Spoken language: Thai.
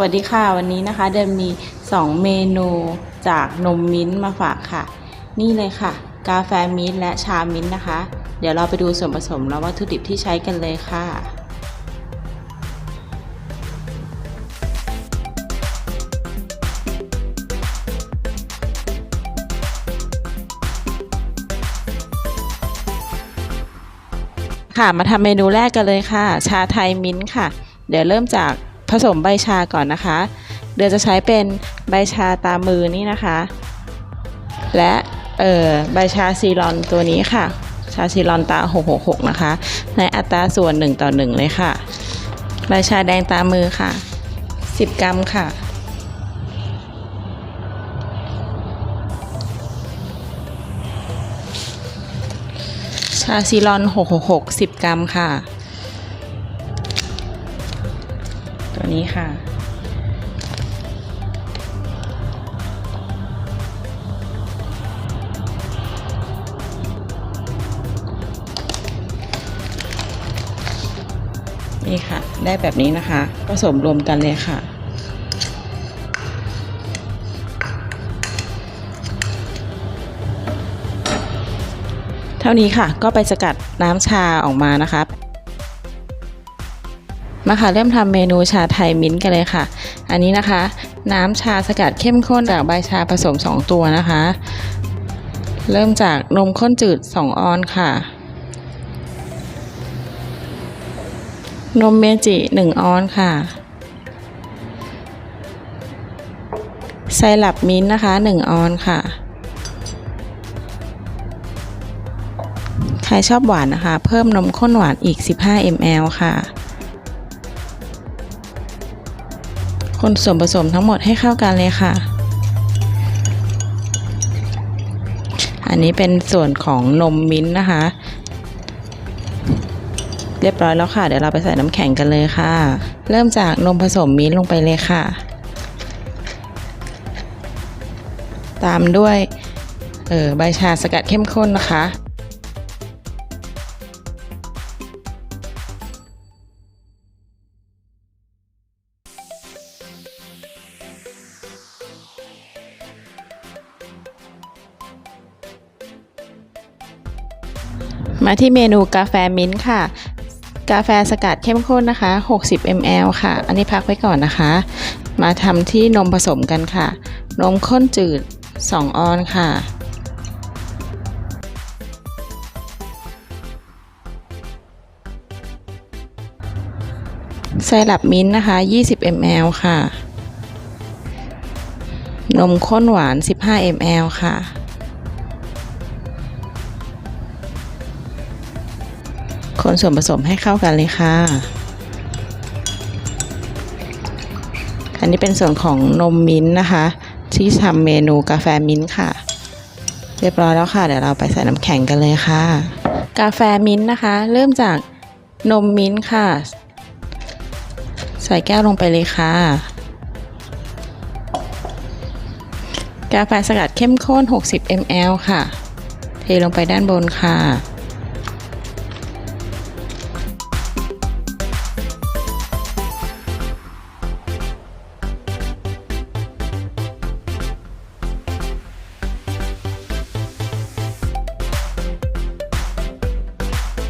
วัสดีค่ะวันนี้นะคะเดนมี 2 เมนูจากนมมิ้นท์มาฝากค่ะ นี่เลยค่ะ กาแฟมิ้นท์และชามิ้นท์นะคะ เดี๋ยวเราไปดูส่วนผสมและวัตถุดิบที่ใช้กันเลยค่ะค่ะมาทำเมนูแรกกันเลยค่ะ ชาไทยมิ้นท์ค่ะ เดี๋ยวเริ่มจาก สมใบชาก่อนนะคะ เดี๋ยวจะใช้เป็นใบชาตามือนี่นะคะ และเอ่อใบชาซีรอนตัวนี้ค่ะ ชาซีรอนตา 666 นะคะ ในอัตราส่วน 1 ต่อ 1 เลยค่ะ ใบชาแดงตามือค่ะ 10 กรัมค่ะชาซีรอน 666 10 กรัมค่ะ ตัวนี้ค่ะ นี่ค่ะ ได้แบบนี้นะคะ ผสมรวมกันเลยค่ะเท่านี้ค่ะก็ไปสกัดน้ำชาออกมานะคะ มาค่ะเริ่มทำเมนูชาไทยมิ้นท์กันเลยค่ะ อันนี้นะคะ น้ำชาสกัดเข้มข้นจากใบชาผสม 2 ตัวนะคะ เริ่มจากนมข้นจืด 2 ออนค่ะ นมเมจิ 1 ออนค่ะไซรัปมิ้นท์นะคะ 1 ออนค่ะ ใครชอบหวานนะคะ เพิ่มนมข้นหวานอีก 15 ml ค่ะ คนส่วนผสมทั้งหมดให้เข้ากันเลยค่ะ อันนี้เป็นส่วนของนมมิ้นท์นะคะ เรียบร้อยแล้วค่ะ เดี๋ยวเราไปใส่น้ำแข็งกันเลยค่ะ เริ่มจากนมผสมมิ้นท์ลงไปเลยค่ะ ตามด้วยออใบชาสกัดเข้มข้นนะคะ มาที่เมนูกาแฟมิ้นท์ค่ะ กาแฟสกัดเข้มข้นนะคะ 60 ml ค่ะ อันนี้พักไว้ก่อนนะคะ มาทำที่นมผสมกันค่ะ นมข้นจืด 2 ออนค่ะ ไซรัปมิ้นท์นะคะ 20 ml ค่ะ นมข้นหวาน 15 ml ค่ะ คนส่วนผสมให้เข้ากันเลยค่ะ อันนี้เป็นส่วนของนมมิ้นท์นะคะ ที่ทำเมนูกาแฟมิ้นท์ค่ะ เรียบร้อยแล้วค่ะ เดี๋ยวเราไปใส่น้ำแข็งกันเลยค่ะ กาแฟมิ้นท์นะคะ เริ่มจากนมมิ้นท์ค่ะ ใส่แก้วลงไปเลยค่ะ กาแฟสกัดเข้มข้น 60 ml ค่ะ เทลงไปด้านบนค่ะ